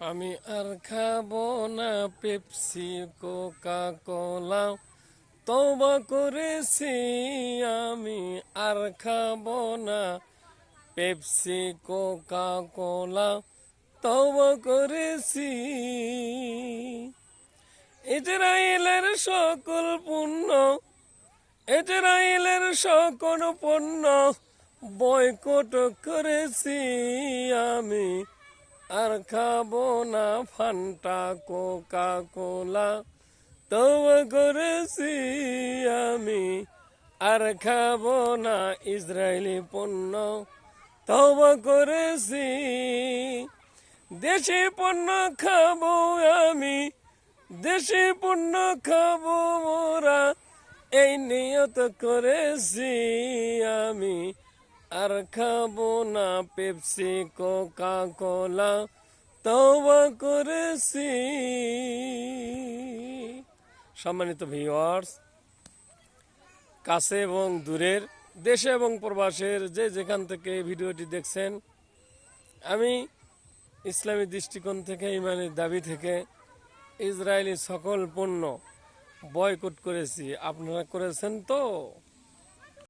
আমি আর খাব না পেপসি কোকা কোলা তবা করেছি আমি আর খাব না পেপসি কোকা কোলা তবা করেছি। ইসরায়েলের সকল পুণ্য ইসরায়েলের সকল পণ্য বয়কট করেছি আমি। আর খাব না ফান্টা কোকা কোলা তবে করেছি আমি, আর খাব না ইসরায়েলি পণ্য। তবে করেছি, দেশি পণ্য খাব আমি, দেশি পণ্য খাব মোরা। এই নিয়ত করেছি আমি। আর খাব না পেপসি কোকা কোলা তবা করেছি। সম্মানিত ভিওয়ার্স কাছে এবং দূরের, দেশে এবং প্রবাসের যে যেখান থেকে ভিডিওটি দেখছেন, আমি ইসলামী দৃষ্টিকোণ থেকে, ইমানের দাবি থেকে ইসরায়েলি সকল পণ্য বয়কট করেছি। আপনারা করেছেন তো?